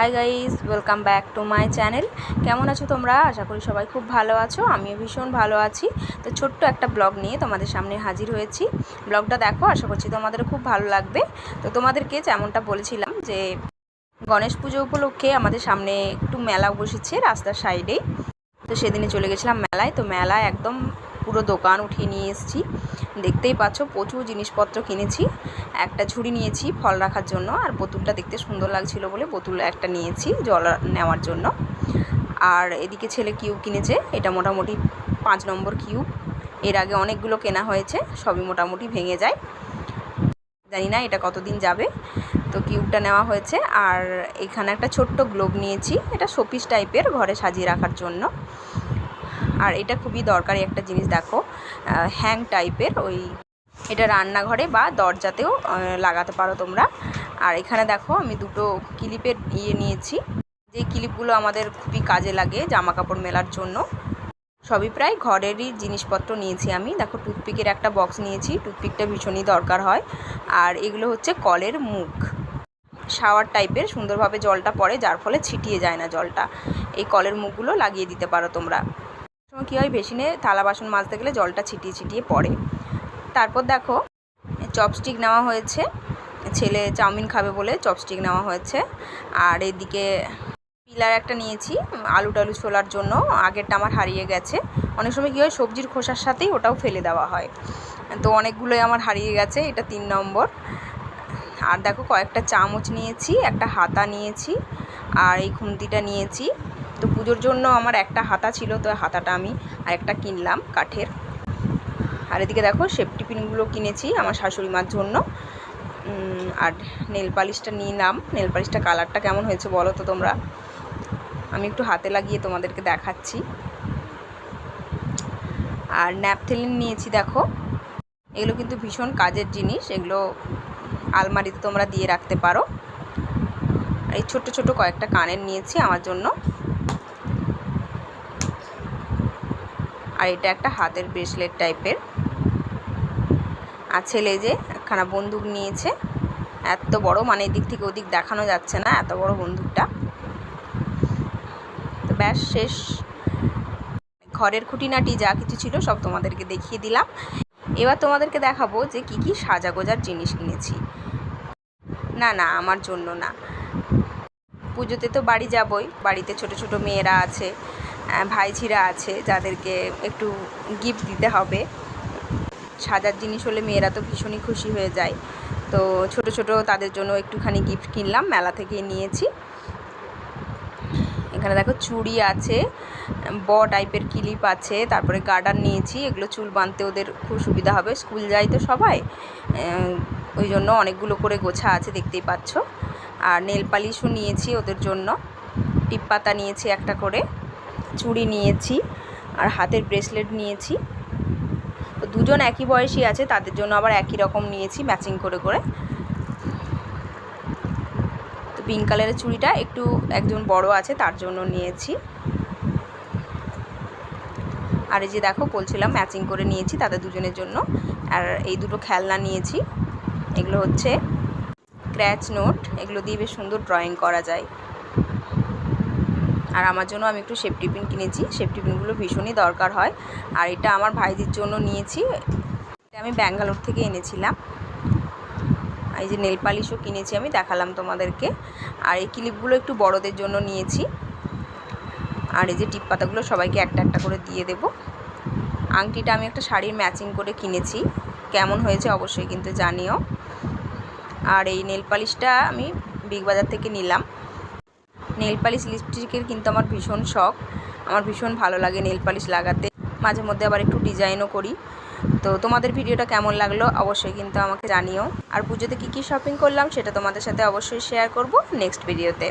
Hi guys welcome back to my channel কেমন আছো তোমরা? আশা করি সবাই খুব ভালো আছো। আমিও ভীষণ ভালো আছি। তো ছোট্ট একটা ব্লগ নিয়ে তোমাদের সামনে হাজির হয়েছি। ব্লগটা দেখো, আশা করছি তোমাদের খুব ভালো লাগবে। তো তোমাদেরকে যেমনটা বলেছিলাম যে, গণেশ পুজো উপলক্ষে আমাদের সামনে একটু মেলা বসেছে রাস্তার সাইডেই তো সেদিনে চলে গেছিলাম মেলায়। তো মেলায় একদম পুরো দোকান উঠিয়ে নিয়ে এসেছি। দেখতেই পাচ্ছ, প্রচুর জিনিসপত্র কিনেছি। একটা ঝুড়ি নিয়েছি ফল রাখার জন্য, আর বোতলটা দেখতে সুন্দর লাগছিল বলে বোতল একটা নিয়েছি জল নেওয়ার জন্য। আর এদিকে ছেলে কিউব কিনেছে, এটা মোটামুটি পাঁচ নম্বর কিউব। এর আগে অনেকগুলো কেনা হয়েছে, সবই মোটামুটি ভেঙে যায়। জানি না এটা কতদিন যাবে। তো কিউবটা নেওয়া হয়েছে, আর এখানে একটা ছোট্ট গ্লোব নিয়েছি, এটা শোপিস টাইপের ঘরে সাজিয়ে রাখার জন্য। আর এটা খুবই দরকারি একটা জিনিস, দেখো হ্যাং টাইপের ওই এটা রান্নাঘরে বা দরজাতেও লাগাতে পারো তোমরা। আর এখানে দেখো, আমি দুটো ক্লিপের ইয়ে নিয়েছি। যে ক্লিপগুলো আমাদের খুবই কাজে লাগে জামা কাপড় মেলার জন্য, সবই প্রায় ঘরেরই জিনিসপত্র নিয়েছি আমি। দেখো, টুথপিকের একটা বক্স নিয়েছি, টুথপিকটা ভীষণই দরকার হয়। আর এগুলো হচ্ছে কলের মুখ। শাওয়ার টাইপের, সুন্দরভাবে জলটা পড়ে, যার ফলে ছিটিয়ে যায় না জলটা। এই কলের মুখগুলো লাগিয়ে দিতে পারো তোমরা। সময় কী হয়? বেসিনে থালা বাসন মাজতে গেলে জলটা ছিটিয়ে ছিটিয়ে পড়ে। তারপর দেখো, চপস্টিক নেওয়া হয়েছে। ছেলে চাউমিন খাবে বলে চপস্টিক নেওয়া হয়েছে। আর এদিকে পিলার একটা নিয়েছি আলু টালু ছোলার জন্য। আগেরটা আমার হারিয়ে গেছে। অনেক সময় কী হয়, সবজির খোসার সাথেই ওটাও ফেলে দেওয়া হয়। তো অনেকগুলোই আমার হারিয়ে গেছে, এটা তিন নম্বর। আর দেখো কয়েকটা চামচ নিয়েছি, একটা হাতা নিয়েছি, আর এই খুন্তিটা নিয়েছি। তো পুজোর জন্য আমার একটা হাতা ছিল, তো হাতাটা আমি আর একটা কিনলাম কাঠের। আর এদিকে দেখো সেফটি পিনগুলো কিনেছি আমার শাশুড়ি মার জন্য আর নেল পালিশটা নিলাম। নেল পালিশটা কালারটা কেমন হয়েছে বলো তো তোমরা? আমি একটু হাতে লাগিয়ে তোমাদেরকে দেখাচ্ছি। আর ন্যাপথেলিন নিয়েছি দেখো। এগুলো কিন্তু ভীষণ কাজের জিনিস, এগুলো আলমারিতে তোমরা দিয়ে রাখতে পারো। এই ছোট ছোট কয়েকটা কানের নিয়েছি আমার জন্য। আর এটা একটা হাতের ব্রেসলেট টাইপের আর ছেলে যে একখানা বন্দুক নিয়েছে, এত বড় মানে এদিক থেকে ওদিক দেখানো যাচ্ছে না, এত বড় বন্দুকটা। তো ব্যাস, শেষ। ঘরের খুঁটিনাটি যা কিছু ছিল সব তোমাদেরকে দেখিয়ে দিলাম। এবার তোমাদেরকে দেখাবো যে কি কি সাজাগোজার জিনিস কিনেছি। না না, আমার জন্য না। পুজোতে তো বাড়ি যাবই, বাড়িতে ছোট ছোট মেয়েরা আছে। ভাইঝিরা আছে, যাদেরকে একটু গিফট দিতে হবে। সাজার জিনিস হলে মেয়েরা তো ভীষণই খুশি হয়ে যায়। তো ছোট ছোট তাদের জন্য একটুখানি গিফট কিনলাম, মেলা থেকে নিয়েছি। এখানে দেখো চুড়ি আছে, ব টাইপের ক্লিপ আছে, তারপরে গার্ডার নিয়েছি, এগুলো চুল বাঁধতে ওদের খুব সুবিধা হবে। স্কুল যায় তো সবাই ওই জন্য অনেকগুলো করে গোছা আছে, দেখতেই পাচ্ছ। আর নেল পালিশও নিয়েছি ওদের জন্য। টিপ পাতা নিয়েছি একটা করে। চুড়ি নিয়েছি আর হাতের ব্রেসলেট নিয়েছি। তো দুজন একই বয়সী আছে, তাদের জন্য আবার একই রকম নিয়েছি, ম্যাচিং করে করে। তো পিঙ্ক কালারের চুড়িটা একটু একজন বড় আছে, তার জন্য নিয়েছি। আর এই যে দেখো, বলছিলাম ম্যাচিং করে নিয়েছি তাদের দুজনের জন্য। আর এই দুটো খেলনা নিয়েছি, এগুলো হচ্ছে ক্র্যাচ নোট, এগুলো দিয়ে বেশ সুন্দর ড্রয়িং করা যায়। আর আমার জন্য আমি একটু সেফটি পিন কিনেছি। সেফটি পিনগুলো ভীষণই দরকার হয়। আর এটা আমার ভাইদের জন্য নিয়েছি। এটা আমি ব্যাঙ্গালোর থেকে এনেছিলাম। এই যে নেল পালিশও কিনেছি আমি, দেখালাম তোমাদেরকে। আর এই ক্লিপগুলো একটু বড়দের জন্য নিয়েছি। আর এই যে টিপ পাতাগুলো সবাইকে একটা একটা করে দিয়ে দেব। আংটিটা আমি একটা শাড়ির ম্যাচিং করে কিনেছি। কেমন হয়েছে অবশ্যই কিন্তু জানিও। আর এই নেল পালিশটা আমি বিগ বাজার থেকে নিলাম। নেল পালিশ লিপস্টিকের কিন্তু আমার ভীষণ শখ। আমার ভীষণ ভালো লাগে নেল পালিশ লাগাতে। মাঝে মধ্যে আবার একটু ডিজাইনও করি। তো তোমাদের ভিডিওটা কেমন লাগল অবশ্যই কিন্তু আমাকে জানিও। আর পুজোতে কী কী শপিং করলাম সেটা তোমাদের সাথে অবশ্যই শেয়ার করব নেক্সট ভিডিওতে